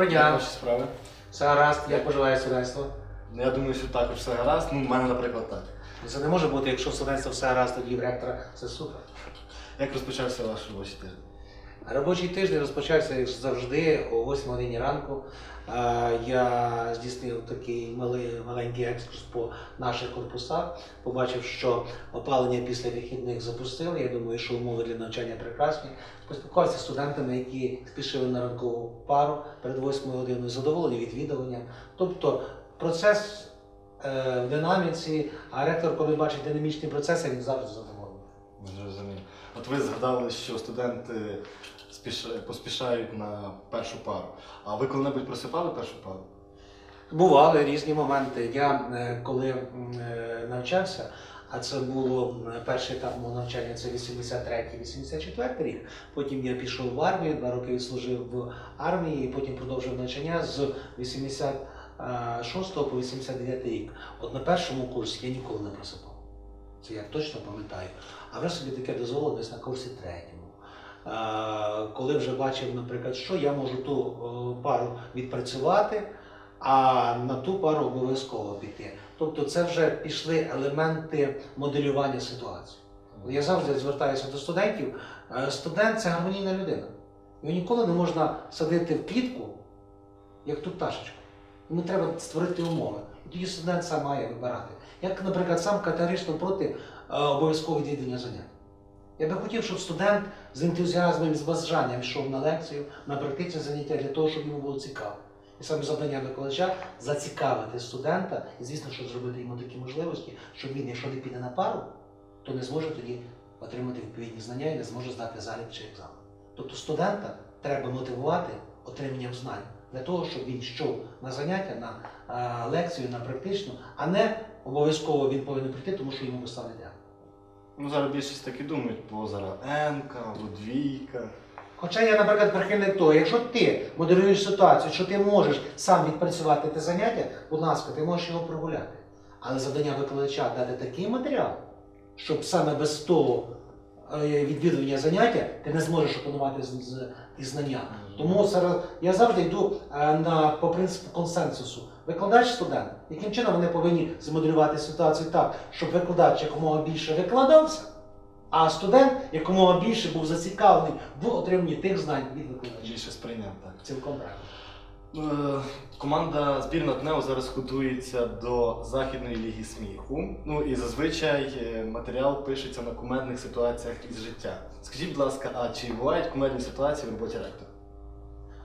Доброго Як дня. ваші справи? Все гаразд, як поживає суденство? Ну, Я думаю, що також все гаразд. Ну, в мене, наприклад, так. Це не може бути, якщо в студентства все гаразд, тоді в ректора це супер. Як розпочався ваш робочий тиждень? Робочий тиждень розпочався як завжди о 8 годині ранку. Я здійснив такий малий, маленький екскурс по наших корпусах. Побачив, що опалення після вихідних запустили. Я думаю, що умови для навчання прекрасні. Поспілкувався з студентами, які спішили на ранкову пару перед 8 годиною, задоволені відвідуванням. Тобто процес е, в динаміці, а ректор, коли бачить динамічні процеси, він завжди задоволений. От ви згадали, що студенти спіш- поспішають на першу пару. А ви коли-небудь просипали першу пару? Бували різні моменти. Я е, коли е, навчався, а це було м, перший етап мого навчання, це 83-84 рік. Потім я пішов в армію, два роки відслужив в армії, і потім продовжив навчання з 86 по 89 рік. От на першому курсі я ніколи не просипав. Це я точно пам'ятаю. А вже собі таке дозволив десь на курсі третьому. Коли вже бачив, наприклад, що я можу ту пару відпрацювати, а на ту пару обов'язково піти. Тобто це вже пішли елементи моделювання ситуації. Я завжди звертаюся до студентів. Е, Студент це гармонійна людина. Його ніколи не можна садити в клітку, як ту пташечку. Йому треба створити умови. І тоді студент сам має вибирати. Як, наприклад, сам категорично проти е, обов'язкового відвідування занять. Я би хотів, щоб студент з ентузіазмом з бажанням йшов на лекцію, на практичне заняття для того, щоб йому було цікаво. І саме завдання викладача зацікавити студента, і звісно, що зробити йому такі можливості, щоб він, якщо не піде на пару, то не зможе тоді отримати відповідні знання і не зможе здати залік чи екзамен. Тобто студента треба мотивувати отриманням знань для того, щоб він йшов на заняття, на лекцію, на практичну, а не обов'язково він повинен прийти, тому що йому поставлять дякую. Ну, зараз більшість так і думають, бо зараз енка або двійка. Хоча я, наприклад, прихильник того, якщо ти моделюєш ситуацію, що ти можеш сам відпрацювати те заняття, будь ласка, ти можеш його прогуляти. Але завдання викладача дати такий матеріал, щоб саме без того е, відвідування заняття ти не зможеш опанувати ті знання. Тому зараз я завжди йду е, на по принципу консенсусу. Викладач студент, яким чином вони повинні змоделювати ситуацію так, щоб викладач якомога більше викладався, а студент якомога більше був зацікавлений в отриманні тих знань від викладача. Більше сприйняв так. Цілком правильно. Е, Команда збірна ТНЕО зараз готується до Західної ліги сміху. Ну і зазвичай е, матеріал пишеться на кумедних ситуаціях із життя. Скажіть, будь ласка, а чи бувають кумедні ситуації в роботі ректора?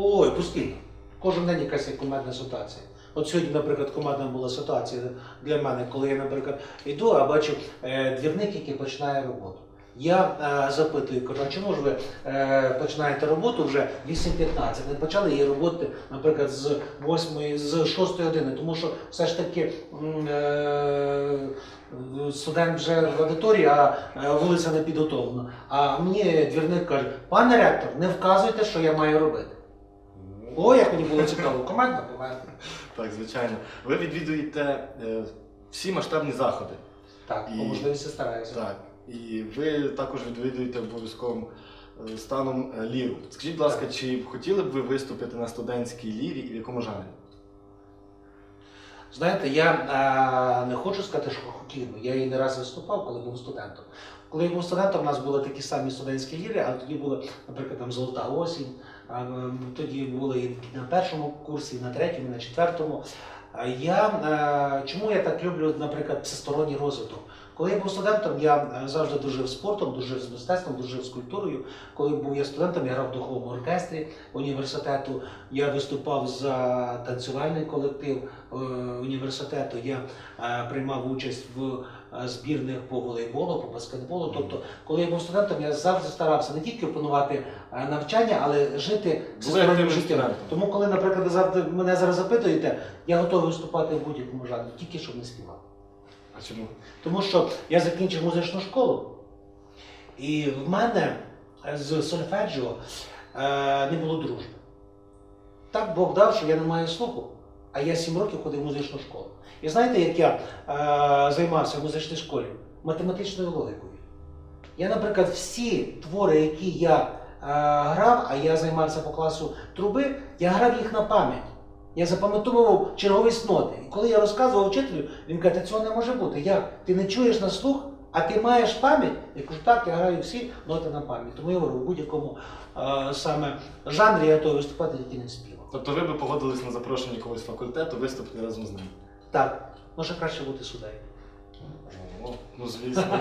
Ой, постійно. Кожен день якась є кумедна ситуація. От сьогодні, наприклад, кумедна була ситуація для мене, коли я, наприклад, йду, а бачу е, двірник, який починає роботу. Я е, запитую, кажу, а чому ж ви е, починаєте роботу вже 8.15? Не почали її роботи, наприклад, з 8, з 6 години, тому що все ж таки е, студент вже в аудиторії, а е, вулиця не підготовлена. А мені двірник каже, пане ректор, не вказуйте, що я маю робити. О, як мені було цікаво, командна команда. Так, звичайно. Ви відвідуєте е, всі масштабні заходи. Так, І- по можливості стараюся. Так. І ви також відвідуєте обов'язковим е, станом е, ліру. Скажіть, будь ласка, чи хотіли б ви виступити на студентській лірі і в якому жанрі? Знаєте, я е, не хочу сказати, що хотів би. Я її не раз виступав, коли був студентом. Коли я був студентом, у нас були такі самі студентські ліри, а тоді була, наприклад, там Золота осінь. Тоді були і на першому курсі, на третьому, на четвертому. Я, е, чому я так люблю, наприклад, всесторонній розвиток? Коли я був студентом, я е, завжди дружив спортом, дружив з мистецтвом, дружив з культурою. Коли був я студентом, я грав в духовому оркестрі університету. Я виступав за танцювальний колектив е, університету. Я приймав участь в збірних по волейболу, по баскетболу. Тобто, коли я був студентом, я завжди старався не тільки опанувати е, навчання, але жити активним життям. Тому, коли, наприклад, завжди мене зараз запитуєте, я готовий виступати в будь-якому жанрі, тільки щоб не співав. А чому? Тому що я закінчив музичну школу, і в мене з сольфеджіо е, не було дружби. Так Бог дав, що я не маю слуху, а я сім років ходив в музичну школу. І знаєте, як я е, займався в музичній школі? Математичною логікою. Я, наприклад, всі твори, які я грав, а я займався по класу труби, я грав їх на пам'ять. Я запам'ятовував черговість ноти. І коли я розказував вчителю, він каже, цього не може бути. Як? Ти не чуєш на слух, а ти маєш пам'ять? Я кажу, так, я граю всі ноти на пам'ять. Тому я говорю, в будь-якому е, саме жанрі я готовий виступати тільки не співав. Тобто ви би погодились на запрошення якогось факультету виступити разом з ним? Так, може краще бути суддею. Ну, ну звісно.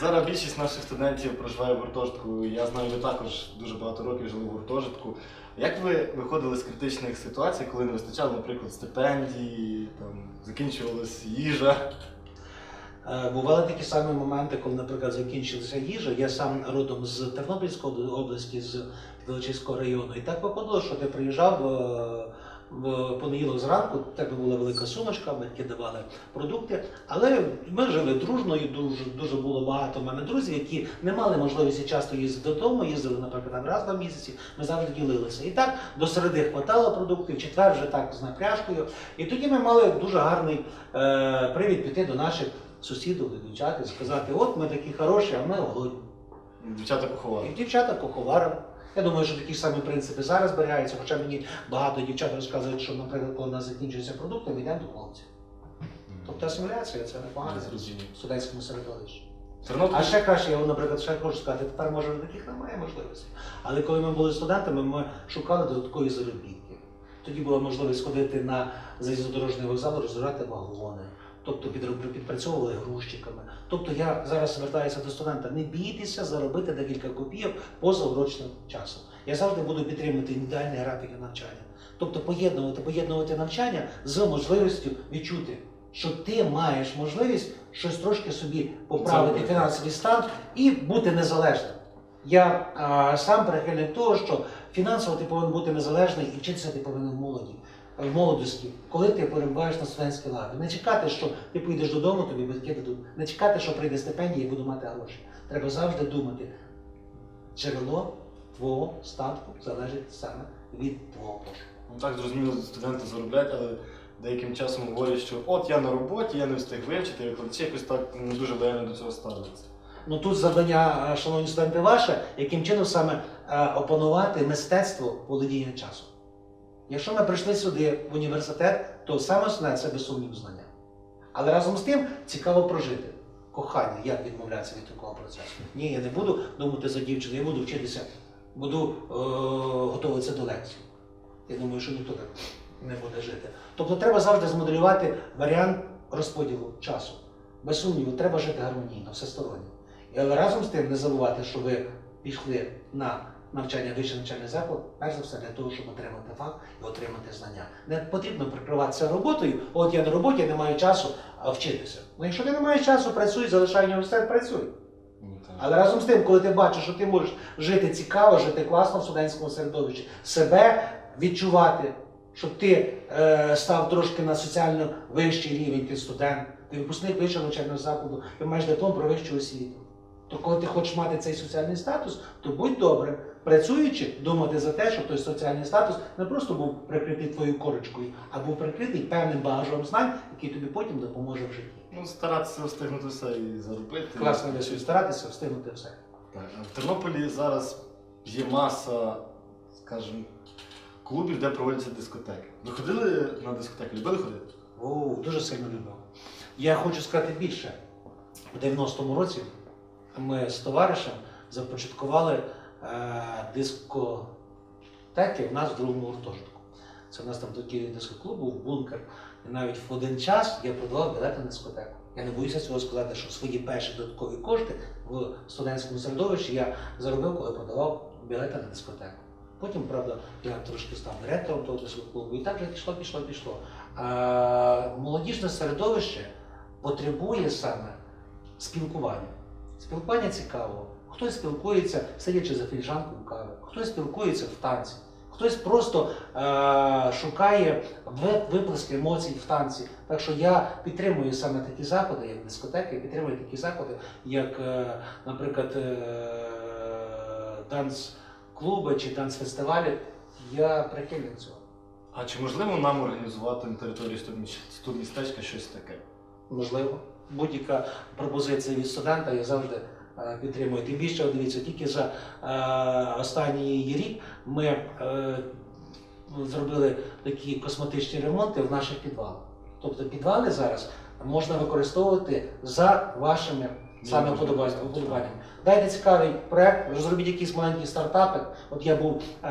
Зараз більшість наших студентів проживає в гуртожитку. Я знаю, ви також дуже багато років жили в гуртожитку. Як ви виходили з критичних ситуацій, коли не вистачало, наприклад, стипендії, там закінчувалась їжа? Е, Бували такі самі моменти, коли, наприклад, закінчилася їжа. Я сам родом з Тернопільської області, з Величиського району. І так виходило, що ти приїжджав е, в понеділок зранку, в тебе була велика сумочка, батьки давали продукти. Але ми жили дружно і дуже, дуже було багато в мене друзів, які не мали можливості часто їздити додому, їздили, наприклад, раз два місяці, ми завжди ділилися. І так до середи хватало продуктів, четвер вже так з напряжкою. І тоді ми мали дуже гарний е, привід піти до наших сусідів, до дівчат і сказати, от ми такі хороші, а ми голодні. Дівчата І дівчата куховаром. Я думаю, що такі ж самі принципи зараз зберігаються, хоча мені багато дівчат розказують, що, наприклад, коли у нас закінчується продукти, ми йдемо до хлопців. Тобто асиміляція це непогано в студентському середовищі. Тернопіль А ще краще, я наприклад, ще хочу сказати, тепер може таких немає можливості. Але коли ми були студентами, ми шукали додаткові заробітки. Тоді була можливість ходити на залізнодорожний вокзал, розбирати вагони. Тобто підпрацьовували грузчиками. Тобто я зараз звертаюся до студента, не бійтеся заробити декілька копійок поза урочним часом. Я завжди буду підтримувати індивідуальні графіки навчання. Тобто поєднувати, поєднувати навчання з можливістю відчути, що ти маєш можливість щось трошки собі поправити фінансовий стан і бути незалежним. Я а, сам прихильник того, що фінансово ти повинен бути незалежний і вчитися ти повинен молоді, в молодості, коли ти перебуваєш на студентській лаві. Не чекати, що ти поїдеш додому, тобі батьки дадуть. Не чекати, що прийде стипендія і буду мати гроші. Треба завжди думати, джерело твого статку залежить саме від твого пошуку. Ну так зрозуміло, студенти заробляють, але деяким часом говорять, що от я на роботі, я не встиг вивчити, викладачі якось так не дуже лояльно до цього ставляться. Ну тут завдання, е, шановні студенти, ваше, яким чином саме е, опанувати мистецтво володіння часом. Якщо ми прийшли сюди в університет, то саме основне це без сумніву знання. Але разом з тим цікаво прожити. Кохання, як відмовлятися від такого процесу. Ні, я не буду думати за дівчину, я буду вчитися, буду е, готуватися до лекцій. Я думаю, що ніхто так не буде жити. Тобто треба завжди змоделювати варіант розподілу часу. Без сумніву, треба жити гармонійно, всесторонньо. Але разом з тим не забувати, що ви пішли на навчання вищий навчальний заклад, перш за все для того, щоб отримати фах і отримати знання. Не потрібно прикриватися роботою. От я на роботі, я не маю часу вчитися. Ну якщо ти не маєш часу, працюй, залишай університет, працюй. Ну. Але разом з тим, коли ти бачиш, що ти можеш жити цікаво, жити класно в студентському середовищі, себе відчувати, щоб ти е, став трошки на соціально вищий рівень, ти студент, ти випускник вищого навчального закладу, ти маєш диплом про вищу освіту. То коли ти хочеш мати цей соціальний статус, то будь добрим, працюючи, думати за те, щоб той соціальний статус не просто був прикритий твоєю корочкою, а був прикритий певним багажом знань, який тобі потім допоможе в житті. Ну, старатися встигнути все і заробити. Класно для старатися встигнути все. Так, в Тернополі зараз є маса, скажімо, клубів, де проводяться дискотеки. Ви ходили на дискотеки? Любили ходити? О, дуже сильно любив. Я хочу сказати більше. У 90-му році ми з товаришем започаткували е, дискотеки у нас в другому гуртожитку. Це у нас там такий дискоклуб був бункер. І навіть в один час я продавав білети на дискотеку. Я не боюся цього сказати, що свої перші додаткові кошти в студентському середовищі я заробив, коли продавав білети на дискотеку. Потім, правда, я трошки став директором того дискоклубу, і так вже пішло, пішло, пішло. А, молодіжне середовище потребує саме спілкування. Спілкування цікаво. Хтось спілкується, сидячи за фільжанкою кави, хтось спілкується в танці, хтось просто е- шукає ви- виплеск емоцій в танці. Так що я підтримую саме такі заходи, як дискотеки, я підтримую такі заходи, як, е, наприклад, е- данс-клуби чи данс-фестивалі. Я прихильник цього. А чи можливо нам організувати на території студміс- студмістечка щось таке? Можливо, будь-яка пропозиція від студента, я завжди е, підтримує. Тим більше, дивіться, тільки за е, останній рік ми е, зробили такі косметичні ремонти в наших підвалах. Тобто підвали зараз можна використовувати за вашими саме вподобаннями. Дайте цікавий проект, зробіть якісь маленькі стартапи. От я був е,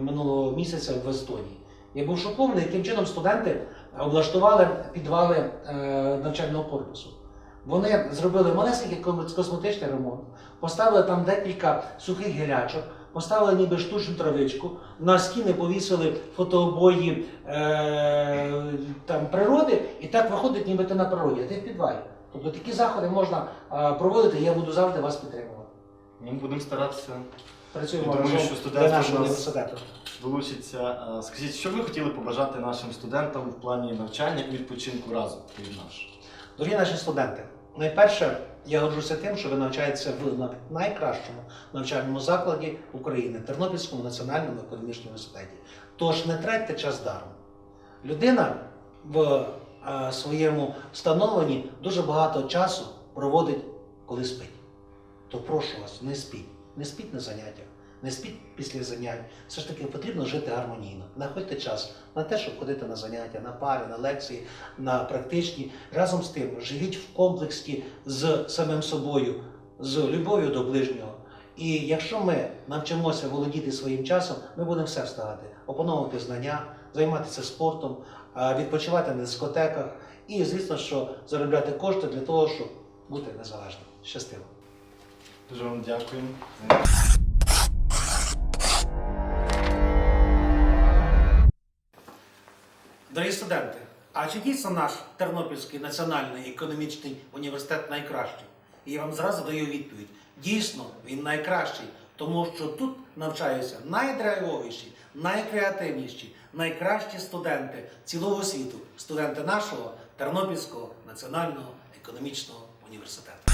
минулого місяця в Естонії. Я був шокований, яким чином студенти облаштували підвали е, навчального корпусу. Вони зробили малесенький косметичний ремонт, поставили там декілька сухих гілячок, поставили ніби штучну травичку, на стіни повісили фотообої е, там, природи, і так виходить, ніби ти на природі, а ти в підвалі. Тобто такі заходи можна е, проводити, я буду завжди вас підтримувати. Ми будемо старатися Працюємо Я думаю, разом що для студенти нашого нас- університету. Долучитися. Е, Скажіть, що ви хотіли побажати нашим студентам в плані навчання і відпочинку разом від нас? Дорогі наші студенти, найперше, я горжуся тим, що ви навчаєтеся в найкращому навчальному закладі України Тернопільському національному економічному університеті. Тож не тратьте час даром. Людина в е, своєму становленні дуже багато часу проводить, коли спить. То прошу вас, не спіть, не спіть на заняттях, не спіть після занять. Все ж таки потрібно жити гармонійно. Знаходьте час на те, щоб ходити на заняття, на пари, на лекції, на практичні. Разом з тим, живіть в комплексі з самим собою, з любов'ю до ближнього. І якщо ми навчимося володіти своїм часом, ми будемо все встигати, опановувати знання, займатися спортом, відпочивати на дискотеках і, звісно, що заробляти кошти для того, щоб бути незалежним. Щастиво! Дуже вам дякуємо. Дорогі студенти, а чи дійсно наш Тернопільський національний економічний університет найкращий? І я вам зразу даю відповідь. Дійсно, він найкращий, тому що тут навчаються найдрайвовіші, найкреативніші, найкращі студенти цілого світу, студенти нашого Тернопільського національного економічного університету.